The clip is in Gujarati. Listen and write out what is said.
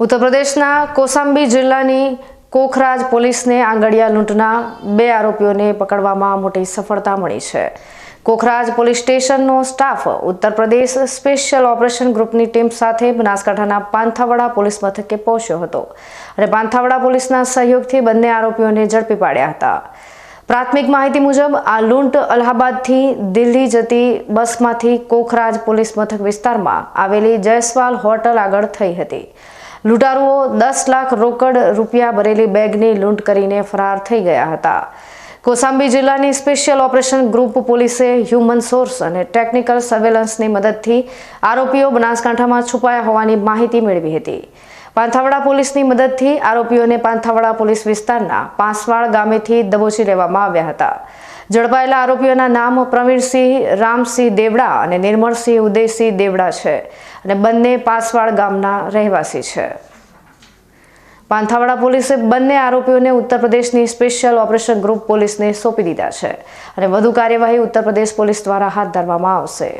ઉત્તર પ્રદેશના કોસાંબી જિલ્લાની કોખરાજ પોલીસને આંગડિયા લૂંટના બે આરોપીઓને પકડવામાં મોટી સફળતા મળી છે. કોખરાજ police સ્ટેશનનો staff Uttar Pradesh special operation ગ્રુપની ટીમ સાથે બનાસકાંઠાના પાંથાવાડા પોલીસ મથકે પહોંચ્યો હતો અને પાંથાવાડા પોલીસના સહયોગથી બંને આરોપીઓને ઝડપી પાડ્યા હતા. પ્રાથમિક માહિતી મુજબ, આ લૂંટ અલ્હાબાદથી દિલ્હી જતી બસમાંથી કોખરાજ પોલીસ મથક વિસ્તારમાં આવેલી જયસ્વાલ હોટલ આગળ થઈ હતી. લૂંટારુઓ દસ લાખ રોકડ રૂપિયા ભરેલી બેગની લૂંટ કરીને ફરાર થઈ ગયા હતા. કોસાંબી જિલ્લાની સ્પેશિયલ ઓપરેશન ગ્રુપ પોલીસે હ્યુમન સોર્સ અને ટેકનિકલ સર્વેલન્સની મદદથી આરોપીઓ બનાસકાંઠામાં છુપાયા હોવાની માહિતી મેળવી હતી. પાંથાવાડા પોલીસની મદદથી આરોપીઓને પાંથાવાડા પોલીસ વિસ્તારના પાંસવાડ ગામેથી દબોચી લેવામાં આવ્યા હતા. ઝડપાયેલા આરોપીઓના નામ પ્રવીણસિંહ, રામસિંહ દેવડા અને નિર્મળસિંહ ઉદયસિંહ દેવડા છે અને બંને પાસવાડ ગામના રહેવાસી છે. પાંથાવાડા પોલીસે બંને આરોપીઓને ઉત્તર પ્રદેશની સ્પેશિયલ ઓપરેશન ગ્રુપ પોલીસને સોંપી દીધા છે અને વધુ કાર્યવાહી ઉત્તર પ્રદેશ પોલીસ દ્વારા હાથ ધરવામાં આવશે.